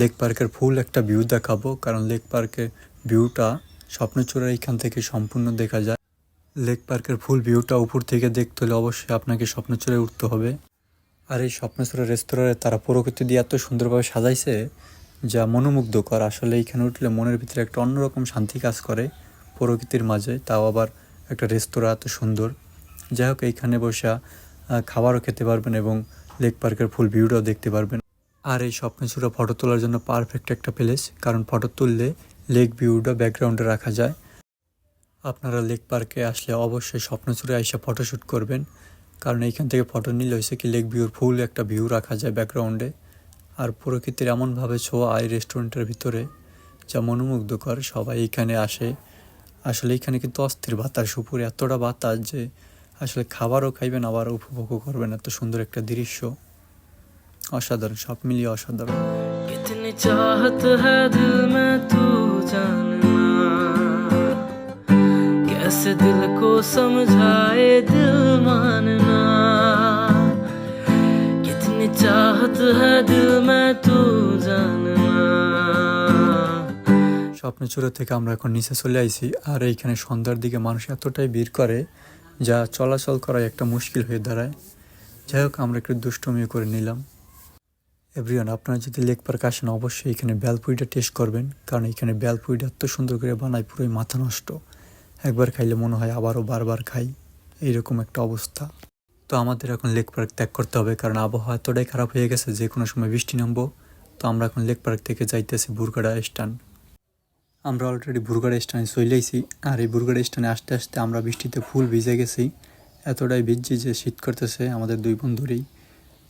Lake পার্কের ফুল একটা view দেখাবো, কারণ লেক পার্কের ভিউটা স্বপ্নচূড়ার এইখান থেকে সম্পূর্ণ দেখা যায়। লেক পার্কের ফুল ভিউটা উপর থেকে দেখতে হলে অবশ্যই আপনাকে স্বপ্নচূড়ায় উঠতে হবে। আর এই স্বপ্নচূড়া রেস্তোরাঁয় তারা প্রকৃতি দিয়ে এত সুন্দরভাবে সাজাইছে, যা মনোমুগ্ধকর। আসলে এইখানে উঠলে মনের ভিতরে একটা অন্যরকম শান্তি কাজ করে প্রকৃতির মাঝে, তাও আবার একটা রেস্তোরাঁ এত সুন্দর। যাই হোক, এইখানে বসে খাবারও খেতে পারবেন এবং লেক পার্কের ফুল ভিউটাও দেখতে পারবেন। আর এই স্বপ্নচূড়া ফটো তোলার জন্য পারফেক্ট একটা প্লেস কারণ ফটো তুললে লেক ভিউটা ব্যাকগ্রাউন্ডে রাখা যায়। আপনারা লেক পার্কে আসলে অবশ্যই স্বপ্নচূড়ে এসে ফটোশ্যুট করবেন, কারণ এইখান থেকে ফটো নিলে হয়েছে কি লেক ভিউর ফুল একটা ভিউ রাখা যায় ব্যাকগ্রাউন্ডে আর প্রকৃতির এমনভাবে ছোঁয়া এই রেস্টুরেন্টের ভিতরে, যা মনোমুগ্ধকর, সবাই এইখানে আসে। আসলে এখানে কিন্তু অস্থির বাতাস, উপরে এতটা বাতাস যে আসলে খাবারও খাইবেন, আবার উপভোগও করবেন, এত সুন্দর একটা দৃশ্য। অসাধারণ সব মিলিয়ে অসাধারণ कितनी चाहत है दिल में तू जानना कैसे दिल को समझाए दिल मानना कितनी चाहत है दिल में तू जानना স্বপ্নচূড়া থেকে আমরা এখন নিচে চলে আইছি আর এইখানে সন্ধ্যার দিকে মানুষ এতটাই ভিড় করে যা চলাচল করা একটা মুশকিল হয়ে দাঁড়ায় যাই হোক আমরা একটু দুষ্টমিও করে নিলাম এভরিওয়ান আপনারা যদি লেক পার্ক আসেন, অবশ্যই এখানে বেলপুরিটা টেস্ট করবেন, কারণ এখানে বেলপুরিটা এত সুন্দর করে বানায়, পুরোই মাথা নষ্ট। একবার খাইলে মনে হয় আবারও বারবার খাই। এইরকম একটা অবস্থা। তো আমাদের এখন লেক পার্ক ত্যাগ করতে হবে, কারণ আবহাওয়া এতটাই খারাপ হয়ে গেছে যে কোনো সময় বৃষ্টি নামবো। তো আমরা এখন লেক পার্ক থেকে যাইতেছি বুরগাড়া স্ট্যান্ড। আমরা অলরেডি বুরগাড়া স্ট্যান্ডে চলেইছি আর এই বুরগাড়া স্ট্যান্ডে আসতে আসতে আমরা বৃষ্টিতে ফুল ভিজে গেছি। এতটাই ভিজছি যে শীত করতেছে আমাদের দুই বন্ধুরই।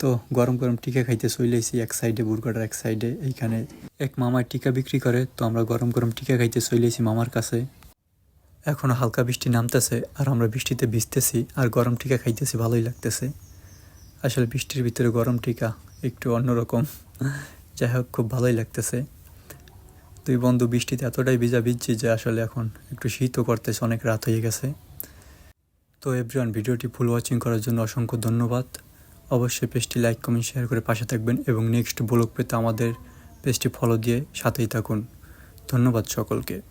তো গরম গরম টিকা খাইতে চলেইছি এক সাইডে বুরগাড়ার এক সাইডে, এইখানে এক মামায় টিকা বিক্রি করে, তো আমরা গরম গরম টিকা খাইতে চলেইছি মামার কাছে। এখনও হালকা বৃষ্টি নামতেছে, আর আমরা বৃষ্টিতে ভিজতেছি, আর গরম টিকা খাইতেছি, ভালোই লাগতেছে। আসলে বৃষ্টির ভিতরে গরম টিকা একটু অন্যরকম। যাই হোক, খুব ভালোই লাগতেছে। দুই বন্ধু বৃষ্টিতে এতটাই ভিজা ভিজছি যে আসলে এখন একটু শীতও করতেছে, অনেক রাত হয়ে গেছে। তো এভরিওয়ান ভিডিওটি ফুল ওয়াচিং করার জন্য অসংখ্য ধন্যবাদ। অবশ্যই পেজটি লাইক, কমেন্ট, শেয়ার করে পাশে থাকবেন এবং নেক্সট ব্লগ পেতে আমাদের পেজটি ফলো দিয়ে সাথেই থাকুন। ধন্যবাদ সকলকে।